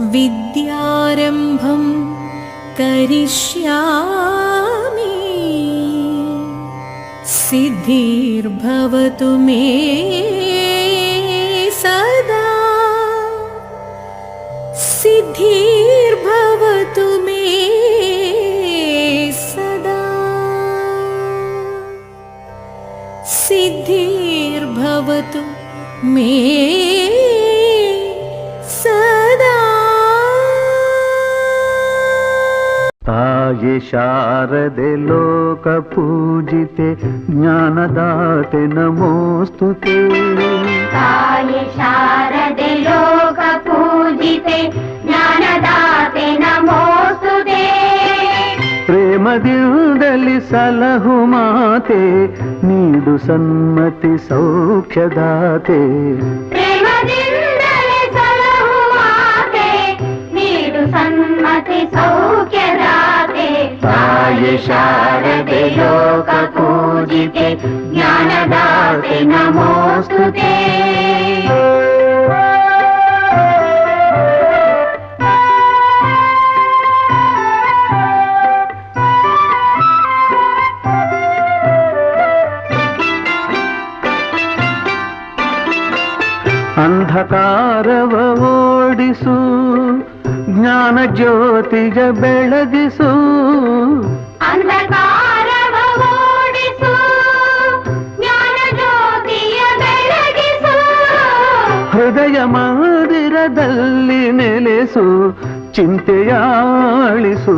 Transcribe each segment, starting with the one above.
विद्यारम्भं करिष्यामि। सिद्धिर्भवतु मे सदा। सिद्धिर्भवतु मे सदा। सिद्धिर्भवतु मे शारदे लोकपूजिते ज्ञानदाते नमोऽस्तु ते काले शारदे लोकपूजिते ज्ञानदाते नमोऽस्तु ते प्रेमदिन्दलि सलहु माते नीडु सन्मति सौख्यदाते प्रेमदिन्दलि सलहु माते नीडु सन्मति सौख्य ತಾಯೆ ಶಾರದೆ ಲೋಕ ಪೂಜಿತೆ ज्ञानदाते नमोऽस्तु ते ಅಂಧಕಾರವ ಓಡಿಸು ಜ್ಞಾನ ಜ್ಯೋತಿಗ ಬೆಳಗಿಸು ಅಂಧಕಾರವ ಓಡಿಸು ಜ್ಞಾನ ಜ್ಯೋತಿಯ ಬೆಳಗಿಸು ಹೃದಯ ಮಂದಿರದಲ್ಲಿ ನೆಲೆಸು ಚಿಂತೆಯಾಳಿಸು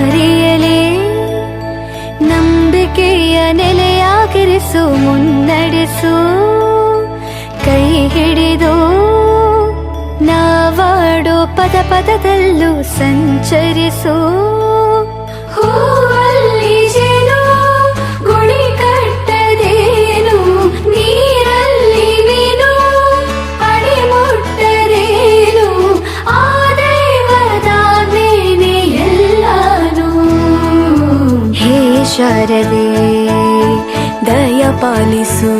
ನೆಲೆಯಾಗಿರಿಸು ಮುನ್ನಡೆಸು ಕೈ ಹಿಡಿದು ನಾವಾಡೋ ಪದ ಪದದಲ್ಲೂ ಸಂಚರಿಸು. ಹೂವಲ್ಲಿ ಪಾಲಿಸು